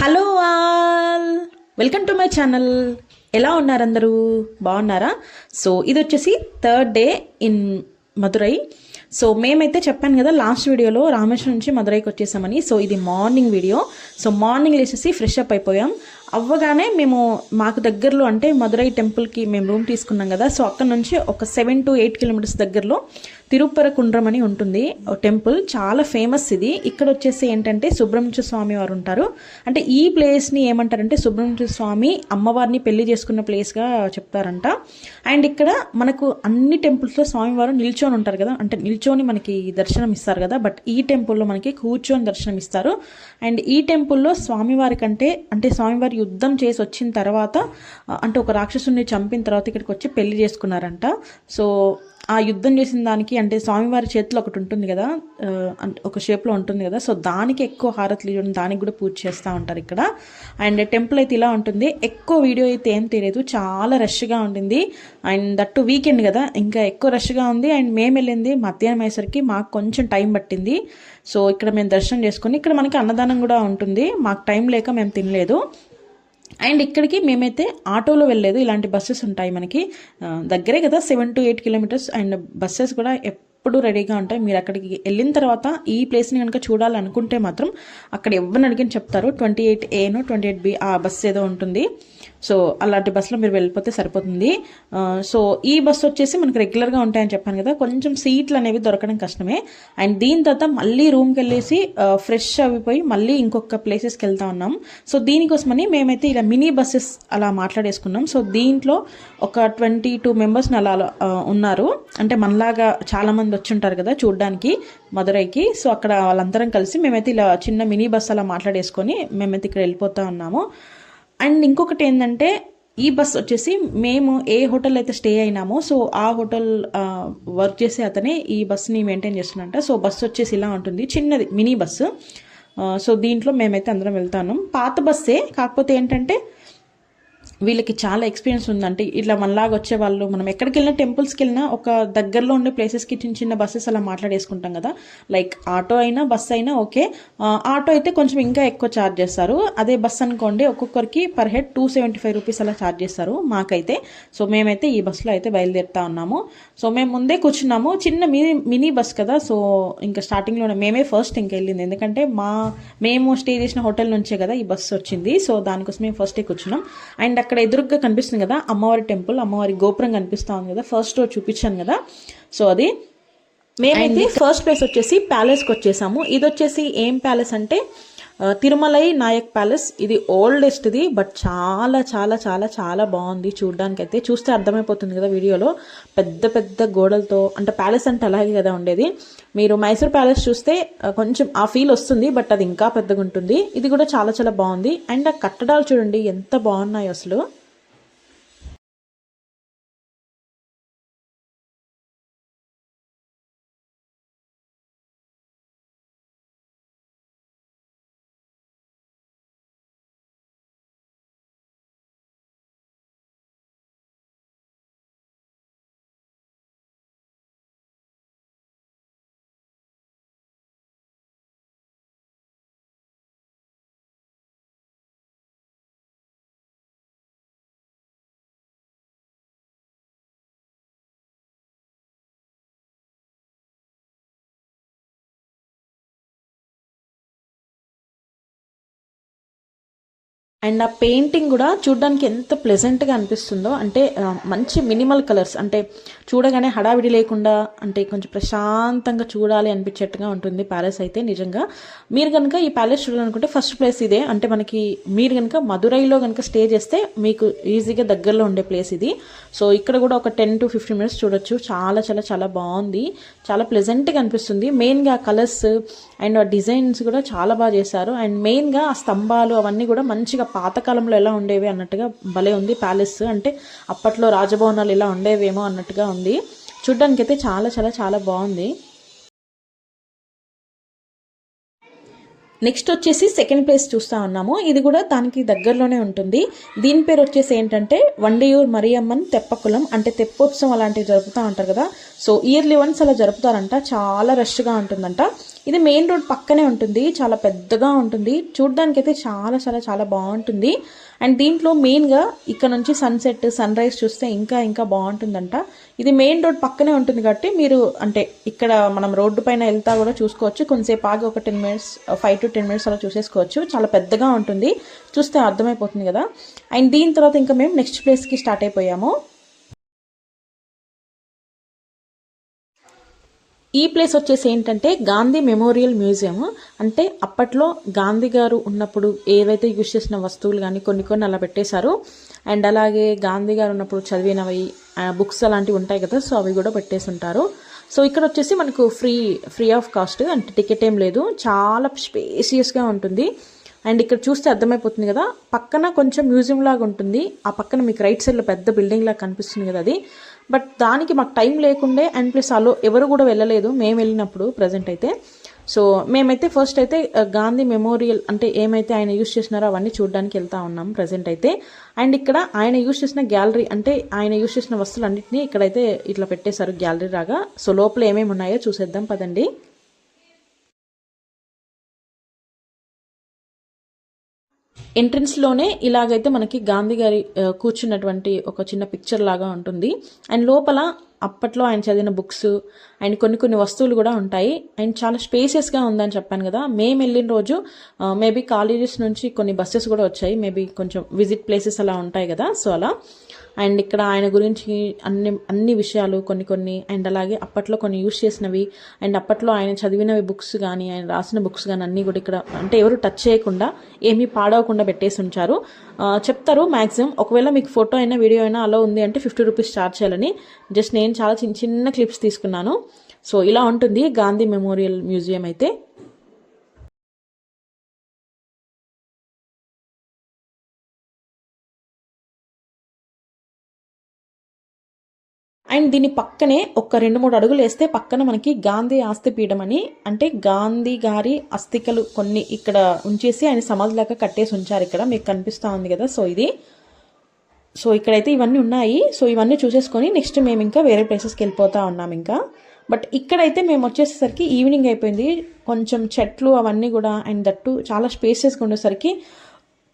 Hello all welcome to my channel ఎలా ఉన్నారు అందరూ? బాగున్నారా? సో ఇది వచ్చేసి third day in Madurai so మేమైతే చెప్పాను కదా లాస్ట్ వీడియోలో రామేశ్వరం నుంచి మధురైకి వచ్చేసామని. సో ఇది మార్నింగ్ వీడియో సో మార్నింగ్ లేచేసి ఫ్రెష్ అప్ అయిపోయాం. అవ్వగానే మేము మాకు దగ్గరలో అంటే మదురై టెంపుల్కి మేము రూమ్ తీసుకున్నాం కదా సో అక్కడ నుంచి ఒక సెవెన్ టు ఎయిట్ కిలోమీటర్స్ దగ్గరలో తిరుపరకుండ్రం అని ఉంటుంది ఓ టెంపుల్ చాలా ఫేమస్ ఇది. ఇక్కడ వచ్చేసి ఏంటంటే సుబ్రహ్మణ్య స్వామి వారు ఉంటారు. అంటే ఈ ప్లేస్ని ఏమంటారంటే సుబ్రహ్మణ్య స్వామి అమ్మవారిని పెళ్ళి చేసుకున్న ప్లేస్గా చెప్తారంట. అండ్ ఇక్కడ మనకు అన్ని టెంపుల్స్లో స్వామివారు నిల్చొని ఉంటారు కదా అంటే నిల్చొని మనకి దర్శనం ఇస్తారు కదా బట్ ఈ టెంపుల్లో మనకి కూర్చొని దర్శనం ఇస్తారు. అండ్ ఈ టెంపుల్లో స్వామివారి కంటే అంటే స్వామివారి యుద్ధం చేసి వచ్చిన తర్వాత అంటే ఒక రాక్షసుని చంపిన తర్వాత ఇక్కడికి వచ్చి పెళ్ళి చేసుకున్నారంట. సో ఆ యుద్ధం చేసిన దానికి అంటే స్వామివారి చేతిలో ఒకటి ఉంటుంది కదా అంటే ఒక షేప్లో ఉంటుంది కదా సో దానికి ఎక్కువ హారతులు ఇవ్వడం దానికి కూడా పూజ చేస్తూ ఉంటారు ఇక్కడ. అండ్ టెంపుల్ అయితే ఇలా ఉంటుంది. ఎక్కువ వీడియో అయితే ఏం తెలియదు చాలా రష్గా ఉండింది. అండ్ దట్టు వీకెండ్ కదా ఇంకా ఎక్కువ రష్గా ఉంది. అండ్ మేము వెళ్ళింది మధ్యాహ్నం అయ్యేసరికి మాకు కొంచెం టైం పట్టింది. సో ఇక్కడ మేము దర్శనం చేసుకుని ఇక్కడ మనకి అన్నదానం కూడా ఉంటుంది. మాకు టైం లేక మేము తినలేదు. అండ్ ఇక్కడికి మేమైతే ఆటోలో వెళ్ళలేదు. ఇలాంటి బస్సెస్ ఉంటాయి మనకి. దగ్గరే కదా seven to eight kilometers and buses కూడా ఎప్పుడు రెడీగా ఉంటాయి. మీరు అక్కడికి వెళ్ళిన తర్వాత ఈ ప్లేస్ని కనుక చూడాలనుకుంటే మాత్రం అక్కడ ఎవరిని అడిగిన చెప్తారు. ట్వంటీ ఎయిట్ ఏను ట్వంటీ ఎయిట్ బి ఆ బస్ ఏదో ఉంటుంది. సో అలాంటి బస్సులో మీరు వెళ్ళిపోతే సరిపోతుంది. సో ఈ బస్సు వచ్చేసి మనకు రెగ్యులర్గా ఉంటాయని చెప్పాను కదా కొంచెం సీట్లు అనేవి దొరకడం కష్టమే. అండ్ దీని తర్వాత మళ్ళీ రూమ్కి వెళ్ళేసి ఫ్రెష్ అవిపోయి మళ్ళీ ఇంకొక ప్లేసెస్కి వెళ్తా ఉన్నాం. సో దీనికోసమని మేమైతే ఇలా మినీ బస్సెస్ అలా మాట్లాడేసుకున్నాం. సో దీంట్లో ఒక ట్వంటీ టూ మెంబర్స్ని అలా ఉన్నారు. అంటే మనలాగా చాలామంది వచ్చి ఉంటారు కదా చూడడానికి మదురైకి సో అక్కడ వాళ్ళందరం కలిసి మేమైతే ఇలా చిన్న మినీ బస్ అలా మాట్లాడేసుకొని మేమైతే ఇక్కడ వెళ్ళిపోతా ఉన్నాము. అండ్ ఇంకొకటి ఏంటంటే ఈ బస్ వచ్చేసి మేము ఏ హోటల్ అయితే స్టే అయినామో సో ఆ హోటల్ వర్క్ చేసే అతనే ఈ బస్ని మెయింటైన్ చేస్తున్నంట సో బస్సు వచ్చేసి ఇలా ఉంటుంది. చిన్నది మినీ బస్సు సో దీంట్లో మేమైతే అందరం వెళ్తాను పాత బస్సే కాకపోతే ఏంటంటే వీళ్ళకి చాలా ఎక్స్పీరియన్స్ ఉందంటే ఇట్లా మనలాగా వచ్చే వాళ్ళు మనం ఎక్కడికి వెళ్ళినా టెంపుల్స్కి వెళ్ళినా ఒక దగ్గరలో ఉండే ప్లేసెస్కి చిన్న చిన్న బస్సెస్ అలా మాట్లాడేసుకుంటాం కదా. లైక్ ఆటో అయినా బస్ అయినా ఓకే ఆటో అయితే కొంచెం ఇంకా ఎక్కువ ఛార్జ్ చేస్తారు. అదే బస్సు అనుకోండి ఒక్కొక్కరికి per head two seventy five rupees అలా ఛార్జ్ చేస్తారు మాకైతే. సో మేమైతే ఈ బస్సులో అయితే బయలుదేరుతా ఉన్నాము. సో మేము ముందే కూర్చున్నాము. చిన్న మినీ మినీ బస్ కదా. సో ఇంకా స్టార్టింగ్లోనే మేమే ఫస్ట్ ఇంకా వెళ్ళింది. ఎందుకంటే మా మేము స్టే చేసిన హోటల్ నుంచే కదా ఈ బస్సు వచ్చింది. సో దానికోసం మేము ఫస్టే కూర్చున్నాం. అండ్ అక్కడ ఎదురుగ్గా కనిపిస్తుంది కదా అమ్మవారి టెంపుల్ అమ్మవారి గోపురం కనిపిస్తా ఉంది కదా ఫస్ట్ రోజు చూపించాను కదా. సో అది మేమైతే ఫస్ట్ ప్లేస్ వచ్చేసి ప్యాలెస్కి వచ్చేసాము. ఇది వచ్చేసి ఏం ప్యాలెస్ అంటే తిరుమలై నాయక్ ప్యాలెస్ ఇది ఓల్డెస్ట్ది బట్ చాలా చాలా చాలా చాలా బాగుంది చూడడానికి అయితే చూస్తే అర్థమైపోతుంది కదా వీడియోలో. పెద్ద పెద్ద గోడలతో అంటే ప్యాలెస్ అంటే అలాగే కదా ఉండేది. మీరు మైసూర్ ప్యాలెస్ చూస్తే కొంచెం ఆ ఫీల్ వస్తుంది బట్ అది ఇంకా పెద్దగా ఉంటుంది ఇది కూడా చాలా చాలా బాగుంది. అండ్ ఆ కట్టడాలు చూడండి ఎంత బాగున్నాయి అసలు. అండ్ ఆ పెయింటింగ్ కూడా చూడడానికి ఎంత ప్లెజెంట్గా అనిపిస్తుందో అంటే మంచి మినిమల్ కలర్స్ అంటే చూడగానే హడావిడి లేకుండా అంటే కొంచెం ప్రశాంతంగా చూడాలి అనిపించేట్టుగా ఉంటుంది ప్యాలెస్ అయితే నిజంగా. మీరు కనుక ఈ ప్యాలెస్ చూడాలనుకుంటే ఫస్ట్ ప్లేస్ ఇదే. అంటే మనకి మీరు కనుక మదురైలో కనుక స్టే చేస్తే మీకు ఈజీగా దగ్గరలో ఉండే ప్లేస్ ఇది. సో ఇక్కడ కూడా ఒక టెన్ టు ఫిఫ్టీన్ మినిట్స్ చూడొచ్చు. చాలా చాలా చాలా బాగుంది. చాలా ప్లెజెంట్గా అనిపిస్తుంది. మెయిన్గా కలర్స్ అండ్ ఆ డిజైన్స్ కూడా చాలా బాగా చేశారు. అండ్ మెయిన్గా ఆ స్తంభాలు అవన్నీ కూడా మంచిగా పాతకాలంలో ఎలా ఉండేవి అన్నట్టుగా భలే ఉంది ప్యాలెస్. అంటే అప్పట్లో రాజభవనాలు ఇలా ఉండేవేమో అన్నట్టుగా ఉంది. చూడ్డానికి అయితే చాలా చాలా చాలా బాగుంది. నెక్స్ట్ వచ్చేసి సెకండ్ ప్లేస్ చూస్తా ఉన్నాము. ఇది కూడా దానికి దగ్గరలోనే ఉంటుంది. దీని పేరు వచ్చేసి ఏంటంటే వండియూర్ మరియమ్మన్ తెప్పకులం అంటే తెప్పోత్సవం అలాంటివి జరుపుతూ ఉంటారు కదా. సో ఇయర్లీ వన్స్ అలా జరుపుతారంట. చాలా రష్గా ఉంటుందంట. ఇది మెయిన్ రోడ్ పక్కనే ఉంటుంది. చాలా పెద్దగా ఉంటుంది. చూడ్డానికి అయితే చాలా చాలా చాలా బాగుంటుంది. అండ్ దీంట్లో మెయిన్గా ఇక్కడ నుంచి సన్సెట్ సన్ రైజ్ చూస్తే ఇంకా ఇంకా బాగుంటుందంట. ఇది మెయిన్ రోడ్ పక్కనే ఉంటుంది కాబట్టి మీరు అంటే ఇక్కడ మనం రోడ్డు పైన వెళ్తా కూడా చూసుకోవచ్చు. కొంతసేపు ఆగి ఒక ten minutes five to ten minutes అలా చూసేసుకోవచ్చు. చాలా పెద్దగా ఉంటుంది. చూస్తే అర్థమైపోతుంది కదా. అండ్ దీని తర్వాత ఇంకా మేము నెక్స్ట్ ప్లేస్కి స్టార్ట్ అయిపోయాము. ఈ ప్లేస్ వచ్చేసి ఏంటంటే గాంధీ మెమోరియల్ మ్యూజియం. అంటే అప్పట్లో గాంధీ గారు ఉన్నప్పుడు ఏవైతే యూజ్ చేసిన వస్తువులు కానీ కొన్ని కొన్ని అలా పెట్టేశారు. అండ్ అలాగే గాంధీ గారు ఉన్నప్పుడు చదివినవి బుక్స్ అలాంటివి ఉంటాయి కదా సో అవి కూడా పెట్టేసి ఉంటారు. సో ఇక్కడ వచ్చేసి మనకు ఫ్రీ ఫ్రీ ఆఫ్ కాస్ట్ అంటే టికెట్ ఏం లేదు. చాలా స్పేసియస్గా ఉంటుంది. అండ్ ఇక్కడ చూస్తే అర్థమైపోతుంది కదా పక్కన కొంచెం మ్యూజియం లాగా ఉంటుంది. ఆ పక్కన మీకు రైట్ సైడ్లో పెద్ద బిల్డింగ్ లాగా కనిపిస్తుంది కదా అది. బట్ దానికి మాకు టైం లేకుండే అండ్ ప్లస్ అలో ఎవరు కూడా వెళ్ళలేదు. మేము వెళ్ళినప్పుడు ప్రజెంట్ అయితే. సో మేమైతే ఫస్ట్ అయితే uh, గాంధీ మెమోరియల్ అంటే ఏమైతే ఆయన యూజ్ చేసినారో అవన్నీ చూడడానికి వెళ్తా ఉన్నాం ప్రజెంట్ అయితే. అండ్ ఇక్కడ ఆయన యూజ్ చేసిన గ్యాలరీ అంటే ఆయన యూజ్ చేసిన వస్తువులన్నింటినీ ఇక్కడైతే ఇట్లా పెట్టేశారు గ్యాలరీ లాగా. సో లోపల ఏమేమి ఉన్నాయో చూసేద్దాం పదండి. ఎంట్రన్స్లోనే ఇలాగైతే మనకి గాంధీ గారి కూర్చున్నటువంటి ఒక చిన్న పిక్చర్ లాగా ఉంటుంది. అండ్ లోపల అప్పట్లో ఆయన చదివిన బుక్స్ అండ్ కొన్ని కొన్ని వస్తువులు కూడా ఉంటాయి. అండ్ చాలా స్పేసియస్గా ఉందని చెప్పాను కదా. మేము వెళ్ళిన రోజు మేబీ కాలేజెస్ నుంచి కొన్ని బస్సెస్ కూడా వచ్చాయి. మేబీ కొంచెం విజిట్ ప్లేసెస్ అలా ఉంటాయి కదా. సో అలా అండ్ ఇక్కడ ఆయన గురించి అన్ని అన్ని విషయాలు కొన్ని కొన్ని అండ్ అలాగే అప్పట్లో కొన్ని యూస్ చేసినవి అండ్ అప్పట్లో ఆయన చదివినవి బుక్స్ కానీ ఆయన రాసిన బుక్స్ కానీ అన్నీ కూడా ఇక్కడ అంటే ఎవరు టచ్ చేయకుండా ఏమీ పాడవకుండా పెట్టేసి ఉంచారు. చెప్తారు మ్యాక్సిమం ఒకవేళ మీకు ఫోటో అయినా వీడియో అయినా అలా ఉంది అంటే ఫిఫ్టీ రూపీస్ ఛార్జ్ చేయాలని. జస్ట్ నేను చాలా చిన్న చిన్న క్లిప్స్ తీసుకున్నాను. సో ఇలా ఉంటుంది గాంధీ మెమోరియల్ మ్యూజియం అయితే. అండ్ దీని పక్కనే ఒక రెండు మూడు అడుగులు వేస్తే పక్కన మనకి గాంధీ ఆస్తి పీఠం అని అంటే గాంధీ గారి అస్థికలు కొన్ని ఇక్కడ ఉంచేసి ఆయన సమాధిలాగా కట్టేసి ఉంచారు ఇక్కడ. మీకు కనిపిస్తా ఉంది కదా? సో ఇది. సో ఇక్కడైతే ఇవన్నీ ఉన్నాయి. సో ఇవన్నీ చూసేసుకొని నెక్స్ట్ మేము ఇంకా వేరే ప్లేసెస్కి వెళ్ళిపోతా ఉన్నాం ఇంకా. బట్ ఇక్కడైతే మేము వచ్చేసేసరికి ఈవినింగ్ అయిపోయింది. కొంచెం చెట్లు అవన్నీ కూడా అండ్ దట్టు చాలా స్పేసెస్గా ఉండేసరికి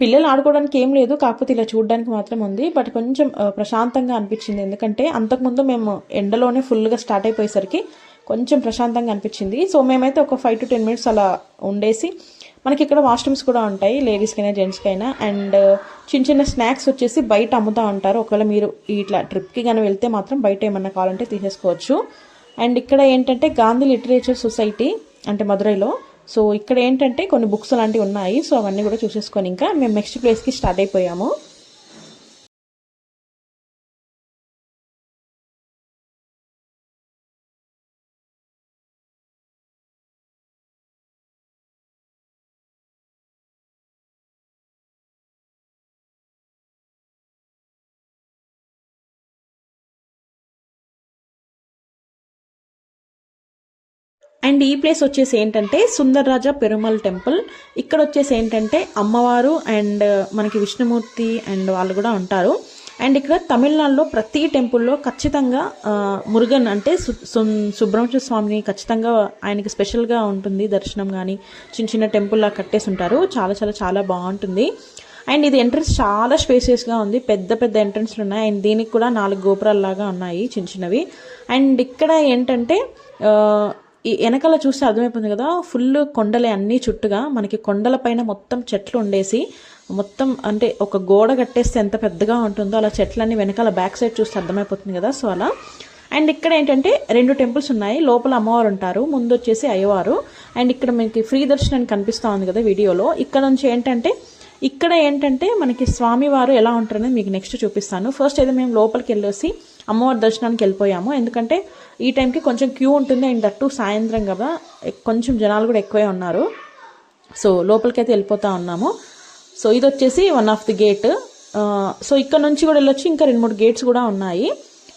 పిల్లలు ఆడుకోవడానికి ఏం లేదు కాకపోతే ఇలా చూడడానికి మాత్రం ఉంది. బట్ కొంచెం ప్రశాంతంగా అనిపించింది. ఎందుకంటే అంతకుముందు మేము ఎండలోనే ఫుల్గా స్టార్ట్ అయిపోయేసరికి కొంచెం ప్రశాంతంగా అనిపించింది. సో మేమైతే ఒక ఫైవ్ టు టెన్ మినిట్స్ అలా ఉండేసి మనకి ఇక్కడ వాష్రూమ్స్ కూడా ఉంటాయి లేడీస్కైనా జెంట్స్కైనా. అండ్ చిన్న చిన్న స్నాక్స్ వచ్చేసి బయట అమ్ముతూ ఉంటారు. ఒకవేళ మీరు ఇట్లా ట్రిప్కి కానీ వెళ్తే మాత్రం బయట ఏమన్నా కావాలంటే తీసేసుకోవచ్చు. అండ్ ఇక్కడ ఏంటంటే గాంధీ లిటరేచర్ సొసైటీ అంటే మదురైలో సో ఇక్కడ ఏంటంటే కొన్ని బుక్స్ లాంటివి ఉన్నాయి. సో అవన్నీ కూడా చూసేసుకొని ఇంకా మేము నెక్స్ట్ ప్లేస్కి స్టార్ట్ అయిపోయాము. అండ్ ఈ ప్లేస్ వచ్చేసి ఏంటంటే సుందర్రాజ పెరుమల్ టెంపుల్. ఇక్కడ వచ్చేసి ఏంటంటే అమ్మవారు అండ్ uh, మనకి విష్ణుమూర్తి అండ్ వాళ్ళు కూడా ఉంటారు. అండ్ ఇక్కడ తమిళనాడులో ప్రతి టెంపుల్లో ఖచ్చితంగా uh, మురుగన్ అంటే సు- సుబ్రహ్మణ్య స్వామిని ఖచ్చితంగా ఆయనకి స్పెషల్గా ఉంటుంది దర్శనం కానీ చిన్న చిన్న టెంపుల్లా కట్టేసి ఉంటారు. చాలా చాలా చాలా బాగుంటుంది. అండ్ ఇది ఎంట్రన్స్ చాలా స్పేసియస్గా ఉంది. పెద్ద పెద్ద ఎంట్రన్స్లు ఉన్నాయి. అండ్ దీనికి కూడా నాలుగు గోపురాలు లాగా ఉన్నాయి చిన్న చిన్నవి. అండ్ ఇక్కడ ఏంటంటే uh, ఈ వెనకాల చూస్తే అర్థమైపోతుంది కదా ఫుల్ కొండలే అన్నీ చుట్టుగా మనకి కొండల పైన మొత్తం చెట్లు ఉండేసి మొత్తం అంటే ఒక గోడ కట్టేస్తే ఎంత పెద్దగా ఉంటుందో అలా చెట్లన్నీ వెనకాల బ్యాక్ సైడ్ చూస్తే అర్థమైపోతుంది కదా సో అలా. అండ్ ఇక్కడ ఏంటంటే రెండు టెంపుల్స్ ఉన్నాయి లోపల అమ్మవారు ఉంటారు ముందు వచ్చేసి అయ్యవారు. అండ్ ఇక్కడ మనకి ఫ్రీ దర్శనానికి కనిపిస్తూ ఉంది కదా వీడియోలో. ఇక్కడ నుంచి ఏంటంటే ఇక్కడ ఏంటంటే మనకి స్వామివారు ఎలా ఉంటారనేది మీకు నెక్స్ట్ చూపిస్తాను. ఫస్ట్ అయితే మేము లోపలికి వెళ్ళేసి అమ్మవారి దర్శనానికి వెళ్ళిపోయాము. ఎందుకంటే ఈ టైంకి కొంచెం క్యూ ఉంటుంది. అండ్ దట్టు సాయంత్రం కదా కొంచెం జనాలు కూడా ఎక్కువే ఉన్నారు. సో లోపలికి అయితే వెళ్ళిపోతా ఉన్నాము. సో ఇది వచ్చేసి one of the gate so ఇక్కడ నుంచి కూడా వెళ్ళొచ్చు. ఇంకా రెండు మూడు గేట్స్ కూడా ఉన్నాయి.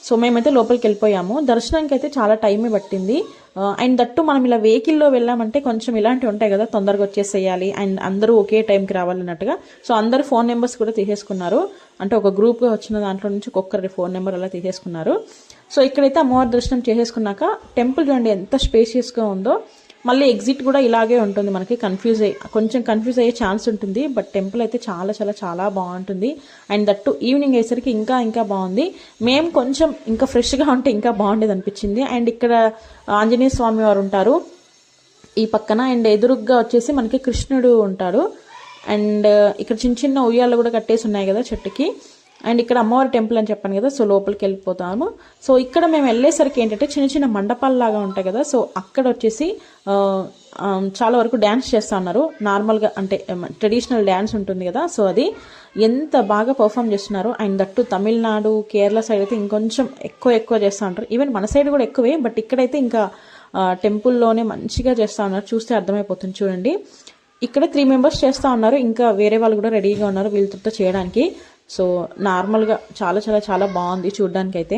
సో మేమైతే లోపలికి వెళ్ళిపోయాము. దర్శనానికి అయితే చాలా టైమే పట్టింది. అండ్ దట్టు మనం ఇలా వెహికల్లో వెళ్ళామంటే కొంచెం ఇలాంటివి ఉంటాయి కదా తొందరగా వచ్చేసేయాలి. అండ్ అందరూ ఒకే టైంకి రావాలన్నట్టుగా. సో అందరు ఫోన్ నెంబర్స్ కూడా తీసేసుకున్నారు. అంటే ఒక గ్రూప్గా వచ్చిన దాంట్లో నుంచి ఒక్కొక్కరి ఫోన్ నెంబర్ అలా తీసేసుకున్నారు. సో ఇక్కడైతే అమ్మవారి దర్శనం చేసేసుకున్నాక టెంపుల్ చూడండి ఎంత స్పేషియస్గా ఉందో. మళ్ళీ ఎగ్జిట్ కూడా ఇలాగే ఉంటుంది మనకి కన్ఫ్యూజ్ అయ్యి కొంచెం కన్ఫ్యూజ్ అయ్యే ఛాన్స్ ఉంటుంది బట్ టెంపుల్ అయితే చాలా చాలా చాలా బాగుంటుంది. అండ్ దట్టు ఈవినింగ్ అయ్యేసరికి ఇంకా ఇంకా బాగుంది. మేము కొంచెం ఇంకా ఫ్రెష్గా ఉంటే ఇంకా బాగుండేది అనిపించింది. అండ్ ఇక్కడ ఆంజనేయ స్వామి వారు ఉంటారు. ఈ పక్కన అండ్ ఎదురుగ్గా వచ్చేసి మనకి కృష్ణుడు ఉంటాడు. అండ్ uh, ఇక్కడ చిన్న చిన్న ఉయ్యాలు కూడా కట్టేసి ఉన్నాయి కదా చెట్టుకి. అండ్ ఇక్కడ అమ్మవారి టెంపుల్ అని చెప్పాను కదా సో లోపలికి వెళ్ళిపోతాము. సో ఇక్కడ మేము వెళ్ళేసరికి ఏంటంటే చిన్న చిన్న మండపాలు లాగా ఉంటాయి కదా సో అక్కడ వచ్చేసి చాలా వరకు డ్యాన్స్ చేస్తా ఉన్నారు. నార్మల్గా అంటే ట్రెడిషనల్ డ్యాన్స్ ఉంటుంది కదా సో అది ఎంత బాగా పర్ఫామ్ చేస్తున్నారు. And that Tamil Nadu Kerala side అయితే ఇంకొంచెం ఎక్కువ ఎక్కువ చేస్తూ ఉంటారు. ఈవెన్ మన సైడ్ కూడా ఎక్కువే బట్ ఇక్కడైతే ఇంకా టెంపుల్లోనే మంచిగా చేస్తూ ఉన్నారు. చూస్తే అర్థమైపోతుంది చూడండి. ఇక్కడ త్రీ మెంబర్స్ చేస్తూ ఉన్నారు ఇంకా వేరే వాళ్ళు కూడా రెడీగా ఉన్నారు వీళ్ళతో చేయడానికి సో నార్మల్గా చాలా చాలా చాలా బాగుంది చూడ్డానికైతే. అయితే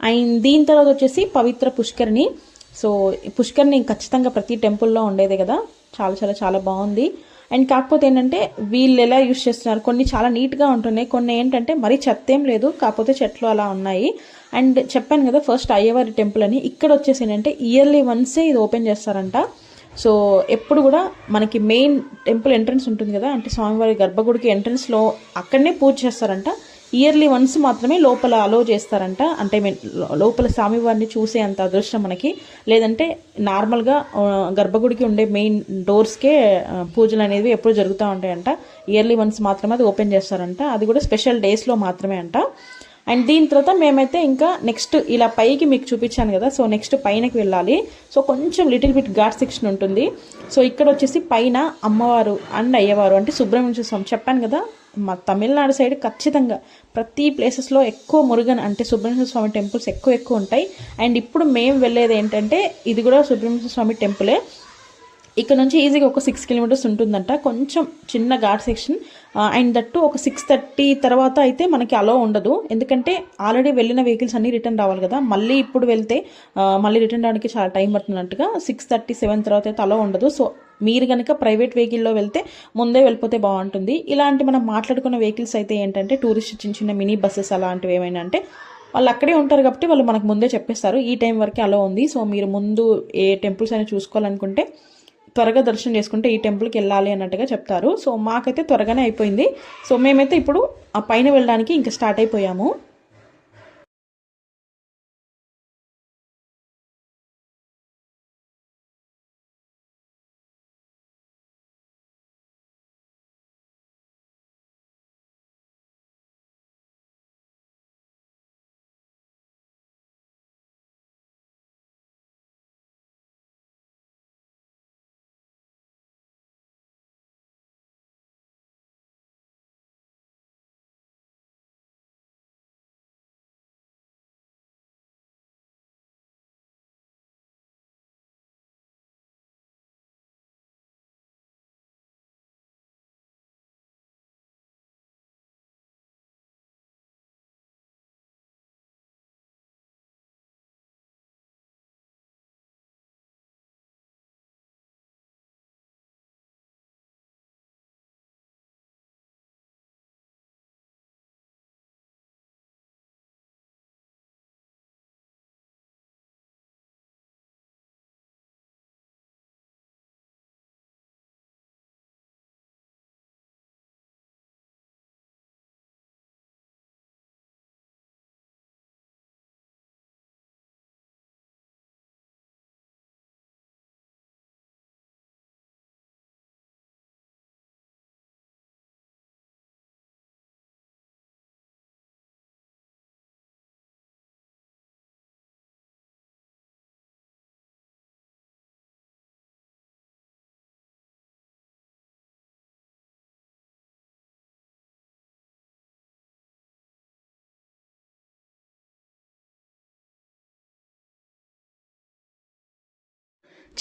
అండ్ దీని తర్వాత వచ్చేసి పవిత్ర పుష్కరిణి. సో పుష్కరిణి ఖచ్చితంగా ప్రతి టెంపుల్లో ఉండేదే కదా. చాలా చాలా చాలా బాగుంది. అండ్ కాకపోతే ఏంటంటే వీళ్ళు ఎలా యూస్ చేస్తున్నారు? కొన్ని చాలా నీట్గా ఉంటున్నాయి. కొన్ని ఏంటంటే మరీ చెత్త ఏం లేదు. కాకపోతే చెట్లు అలా ఉన్నాయి. అండ్ చెప్పాను కదా ఫస్ట్ అయ్యవారి టెంపుల్ అని. ఇక్కడ వచ్చేసి ఏంటంటే ఇయర్లీ వన్సే ఇది ఓపెన్ చేస్తారంట. సో ఎప్పుడు కూడా మనకి మెయిన్ టెంపుల్ ఎంట్రన్స్ ఉంటుంది కదా. అంటే స్వామివారి గర్భగుడికి ఎంట్రన్స్లో అక్కడనే పూజ చేస్తారంట. ఇయర్లీ వన్స్ మాత్రమే లోపల అలో చేస్తారంట. అంటే లోపల స్వామివారిని చూసే అంత అదృష్టం మనకి. లేదంటే నార్మల్గా గర్భగుడికి ఉండే మెయిన్ డోర్స్కే పూజలు అనేవి ఎప్పుడు జరుగుతూ ఉంటాయంట. ఇయర్లీ వన్స్ మాత్రమే అది ఓపెన్ చేస్తారంట. అది కూడా స్పెషల్ డేస్లో మాత్రమే అంట. అండ్ దీని తర్వాత మేమైతే ఇంకా నెక్స్ట్ ఇలా పైకి మీకు చూపించాను కదా సో నెక్స్ట్ పైనకి వెళ్ళాలి. సో కొంచెం లిటిల్ బిట్ ఘాట్ సెక్షన్ ఉంటుంది. సో ఇక్కడ వచ్చేసి పైన అమ్మవారు అండ్ అయ్యవారు అంటే సుబ్రహ్మణ్య స్వామి చెప్పాను కదా మా తమిళనాడు సైడ్ ఖచ్చితంగా ప్రతి ప్లేసెస్లో ఎక్కువ మురుగన్ అంటే సుబ్రహ్మణ్య స్వామి టెంపుల్స్ ఎక్కువ ఎక్కువ ఉంటాయి. అండ్ ఇప్పుడు మేము వెళ్ళేది ఏంటంటే ఇది కూడా సుబ్రహ్మణ్య స్వామి టెంపులే ఇక్కడ నుంచి ఈజీగా ఒక సిక్స్ కిలోమీటర్స్ ఉంటుందంట. కొంచెం చిన్న ఘాట్ సెక్షన్ అండ్ దట్టు ఒక సిక్స్ థర్టీ తర్వాత అయితే మనకి అలో ఉండదు. ఎందుకంటే ఆల్రెడీ వెళ్ళిన వెహికల్స్ అన్నీ రిటర్న్ రావాలి కదా. మళ్ళీ ఇప్పుడు వెళ్తే మళ్ళీ రిటర్న్ రావడానికి చాలా టైం పడుతున్నట్టుగా సిక్స్ థర్టీ సెవెన్ తర్వాత అయితే అలో ఉండదు. సో మీరు కనుక ప్రైవేట్ వెహికల్లో వెళ్తే ముందే వెళ్ళిపోతే బాగుంటుంది. ఇలాంటి మనం మాట్లాడుకున్న వెహికల్స్ అయితే ఏంటంటే టూరిస్ట్ చిన్న చిన్న మినీ బస్సెస్ అలాంటివి ఏమైనా అంటే వాళ్ళు అక్కడే ఉంటారు కాబట్టి వాళ్ళు మనకు ముందే చెప్పేస్తారు. ఈ టైం వరకే అలా ఉంది. సో మీరు ముందు ఏ టెంపుల్స్ అయినా చూసుకోవాలనుకుంటే త్వరగా దర్శనం చేసుకుంటే ఈ టెంపుల్కి వెళ్ళాలి అన్నట్టుగా చెప్తారు. సో మాకైతే త్వరగానే అయిపోయింది. సో మేమైతే ఇప్పుడు ఆ పైన వెళ్ళడానికి ఇంకా స్టార్ట్ అయిపోయాము.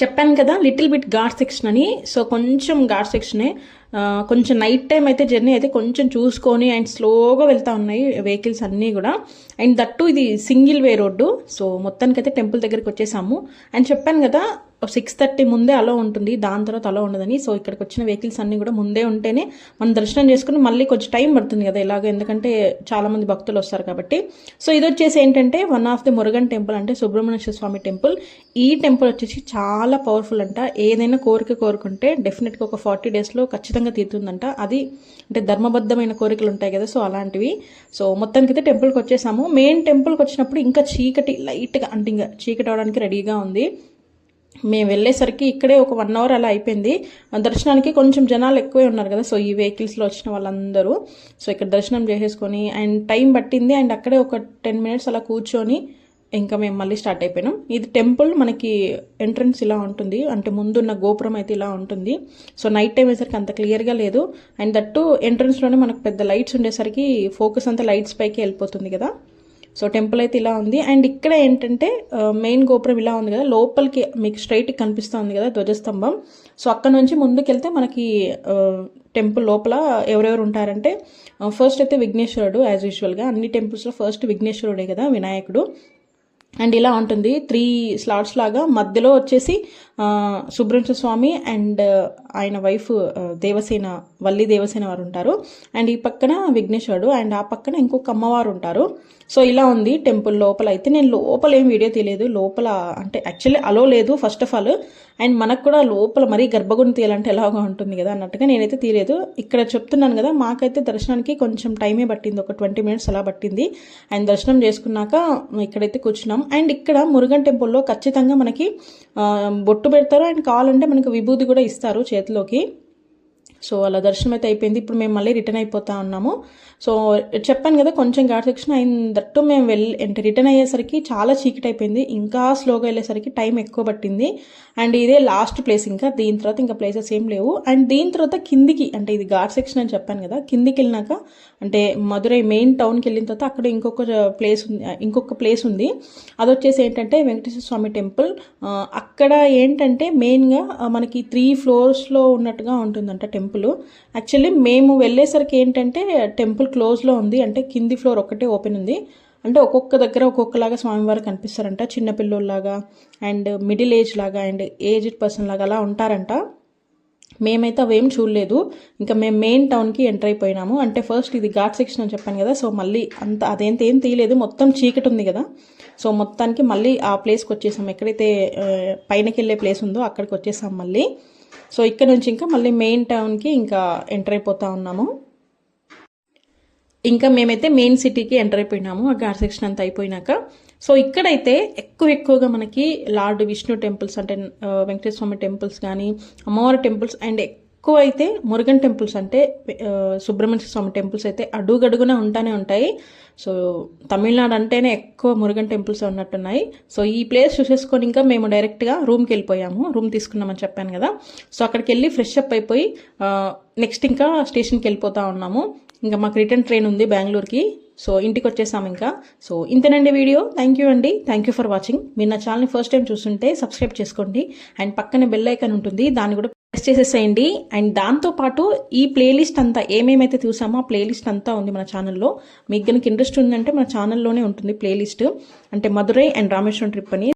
చెప్పాను కదా లిటిల్ బిట్ ఘాట్ సెక్షన్ అని. సో కొంచెం ఘాట్ సెక్షనే కొంచెం నైట్ టైం అయితే జర్నీ అయితే కొంచెం చూసుకొని అండ్ స్లోగా వెళ్తా ఉన్నాయి వెహికల్స్ అన్నీ కూడా. అండ్ దట్టు ఇది సింగిల్ వే రోడ్డు సో మొత్తానికైతే టెంపుల్ దగ్గరికి వచ్చేసాము. అండ్ చెప్పాను కదా సిక్స్ థర్టీ ముందే అలో ఉంటుంది. దాని తర్వాత అలో ఉండదని. సో ఇక్కడికి వచ్చిన వెహికల్స్ అన్నీ కూడా ముందే ఉంటేనే మనం దర్శనం చేసుకుని మళ్ళీ కొంచెం టైం పడుతుంది కదా ఇలాగ. ఎందుకంటే చాలామంది భక్తులు వస్తారు కాబట్టి. సో ఇది వచ్చేసి ఏంటంటే one of the Murugan temple అంటే సుబ్రహ్మణ్యేశ్వర స్వామి టెంపుల్ ఈ టెంపుల్ వచ్చేసి చాలా పవర్ఫుల్ అంట. ఏదైనా కోరిక కోరుకుంటే డెఫినెట్గా ఒక ఫార్టీ డేస్లో ఖచ్చితంగా తీరుతుందంట. అది అంటే ధర్మబద్ధమైన కోరికలు ఉంటాయి కదా సో అలాంటివి. సో మొత్తానికైతే టెంపుల్కి వచ్చేసాము. మెయిన్ టెంపుల్కి వచ్చినప్పుడు ఇంకా చీకటి లైట్గా అంటే ఇంకా చీకటి అవడానికి రెడీగా ఉంది. మేము వెళ్ళేసరికి ఇక్కడే ఒక వన్ అవర్ అలా అయిపోయింది. దర్శనానికి కొంచెం జనాలు ఎక్కువే ఉన్నారు కదా సో ఈ వెహికల్స్లో వచ్చిన వాళ్ళందరూ. సో ఇక్కడ దర్శనం చేసేసుకొని అండ్ టైం పట్టింది అండ్ అక్కడే ఒక టెన్ మినిట్స్ అలా కూర్చొని ఇంకా మేము మళ్ళీ స్టార్ట్ అయిపోయినాం. ఇది టెంపుల్ మనకి ఎంట్రన్స్ ఇలా ఉంటుంది. అంటే ముందున్న గోపురం అయితే ఇలా ఉంటుంది. సో నైట్ టైం వేసరికి అంత క్లియర్గా లేదు. అండ్ దట్టు ఎంట్రన్స్లోనే మనకు పెద్ద లైట్స్ ఉండేసరికి ఫోకస్ అంతా లైట్స్ పైకి వెళ్ళిపోతుంది కదా. సో టెంపుల్ అయితే ఇలా ఉంది. అండ్ ఇక్కడ ఏంటంటే మెయిన్ గోపురం ఇలా ఉంది కదా. లోపలికి మీకు స్ట్రైట్ కనిపిస్తుంది కదా ధ్వజస్తంభం. సో అక్కడ నుంచి ముందుకెళ్తే మనకి టెంపుల్ లోపల ఎవరెవరు ఉంటారంటే ఫస్ట్ అయితే విఘ్నేశ్వరుడు యాజ్ యూజువల్గా అన్ని టెంపుల్స్లో ఫస్ట్ విఘ్నేశ్వరుడే కదా వినాయకుడు. అండ్ ఇలా ఉంటుంది. త్రీ స్లాట్స్ లాగా మధ్యలో వచ్చేసి సుబ్రహ్మణ్య స్వామి అండ్ ఆయన వైఫ్ దేవసేన వల్లి దేవసేన వారు ఉంటారు అండ్ ఈ పక్కన విఘ్నేశ్వరుడు అండ్ ఆ పక్కన ఇంకొక అమ్మవారు ఉంటారు. సో ఇలా ఉంది టెంపుల్ లోపల అయితే నేను లోపల ఏం వీడియో తీయలేదు. లోపల అంటే యాక్చువల్లీ అలో లేదు ఫస్ట్ ఆఫ్ ఆల్. అండ్ మనకు కూడా లోపల మరీ గర్భగుడి తీయాలంటే ఎలాగా ఉంటుంది కదా అన్నట్టుగా నేనైతే తీయలేదు. ఇక్కడ చెప్తున్నాను కదా మాకైతే దర్శనానికి కొంచెం టైమే పట్టింది. ఒక ట్వంటీ మినిట్స్ అలా పట్టింది. అండ్ దర్శనం చేసుకున్నాక ఇక్కడైతే కూర్చున్నాం. అండ్ ఇక్కడ మురుగన్ టెంపుల్లో ఖచ్చితంగా మనకి బొట్టు పెడతారు అండ్ కావాలంటే మనకి విభూతి కూడా ఇస్తారు చేతిలోకి. సో అలా దర్శనం అయితే అయిపోయింది. ఇప్పుడు మేము మళ్ళీ రిటర్న్ అయిపోతా ఉన్నాము. సో చెప్పాను కదా కొంచెం ఘాట్ సెక్షన్ అయినట్టు మేము వెళ్ళి అంటే రిటర్న్ అయ్యేసరికి చాలా చీకటి అయిపోయింది. ఇంకా స్లోగా వెళ్ళేసరికి టైం ఎక్కువ పట్టింది. అండ్ ఇదే లాస్ట్ ప్లేస్ ఇంకా దీని తర్వాత ఇంకా ప్లేసెస్ ఏం లేవు. అండ్ దీని తర్వాత కిందికి అంటే ఇది ఘాట్ సెక్షన్ అని చెప్పాను కదా కిందికి వెళ్ళినాక అంటే మధురై మెయిన్ టౌన్కి వెళ్ళిన తర్వాత అక్కడ ఇంకొక ప్లేస్ ఉంది ఇంకొక ప్లేస్ ఉంది. అది వచ్చేసి ఏంటంటే వెంకటేశ్వర స్వామి టెంపుల్. అక్కడ ఏంటంటే మెయిన్గా మనకి త్రీ ఫ్లోర్స్లో ఉన్నట్టుగా ఉంటుందంట టెంపుల్. టెంపుల్. యాక్చువల్లీ మేము వెళ్ళేసరికి ఏంటంటే టెంపుల్ క్లోజ్లో ఉంది. అంటే కింది ఫ్లోర్ ఒకటే ఓపెన్ ఉంది. అంటే ఒక్కొక్క దగ్గర ఒక్కొక్కలాగా స్వామివారు కనిపిస్తారంట. చిన్నపిల్లలాగా అండ్ మిడిల్ ఏజ్ లాగా అండ్ ఏజ్డ్ పర్సన్ లాగా అలా ఉంటారంట. మేమైతే అవేం చూడలేదు. ఇంకా మేము మెయిన్ టౌన్కి ఎంటర్ అయిపోయినాము. అంటే ఫస్ట్ ఇది ఘాట్ సెక్షన్ అని చెప్పాను కదా. సో మళ్ళీ అంత అదేంత ఏం తీయలేదు. మొత్తం చీకటి ఉంది కదా. సో మొత్తానికి మళ్ళీ ఆ ప్లేస్కి వచ్చేసాం. ఎక్కడైతే పైనకి వెళ్ళే ప్లేస్ ఉందో అక్కడికి వచ్చేసాం మళ్ళీ. సో ఇక్కడ నుంచి ఇంకా మళ్ళీ మెయిన్ టౌన్కి ఇంకా ఎంటర్ అయిపోతా ఉన్నాము. ఇంకా మేమైతే మెయిన్ సిటీకి ఎంటర్ అయిపోయినాము ఆ గార్ సెక్షన్ అంతా అయిపోయినాక. సో ఇక్కడైతే ఎక్కువ ఎక్కువగా మనకి లార్డ్ విష్ణు టెంపుల్స్ అంటే వెంకటేశ్వర స్వామి టెంపుల్స్ కానీ అమ్మవారి టెంపుల్స్ అండ్ ఎక్కువ అయితే మురుగన్ టెంపుల్స్ అంటే సుబ్రహ్మణ్య స్వామి టెంపుల్స్ అయితే అడుగడుగున ఉంటానే ఉంటాయి. సో తమిళనాడు అంటేనే ఎక్కువ మురుగన్ టెంపుల్స్ ఉన్నట్టున్నాయి. సో ఈ ప్లేస్ చూసేసుకొని ఇంకా మేము డైరెక్ట్గా రూమ్కి వెళ్ళిపోయాము. రూమ్ తీసుకున్నామని చెప్పాను కదా. సో అక్కడికి వెళ్ళి ఫ్రెష్ అప్ అయిపోయి నెక్స్ట్ ఇంకా స్టేషన్కి వెళ్ళిపోతా ఉన్నాము. ఇంకా మాకు రిటర్న్ ట్రైన్ ఉంది బెంగళూరుకి. సో ఇంటికి వచ్చేసాం ఇంకా. సో ఇంతేనండి వీడియో. థ్యాంక్ యూ అండి. థ్యాంక్ యూ ఫర్ వాచింగ్ మీరు నా ఛానల్ని ఫస్ట్ టైం చూస్తుంటే సబ్స్క్రైబ్ చేసుకోండి. అండ్ పక్కనే బెల్ ఐకన్ ఉంటుంది. దాన్ని కూడా ప్రెస్ చేసేసేయండి. అండ్ దాంతోపాటు ఈ ప్లేలిస్ట్ అంతా ఏమేమైతే చూసామో ఆ ప్లేలిస్ట్ అంతా ఉంది మన ఛానల్లో. మీకు కనుక ఇంట్రెస్ట్ ఉందంటే మన ఛానల్లోనే ఉంటుంది ప్లేలిస్ట్. అంటే మధురై అండ్ రామేశ్వరం ట్రిప్ అని.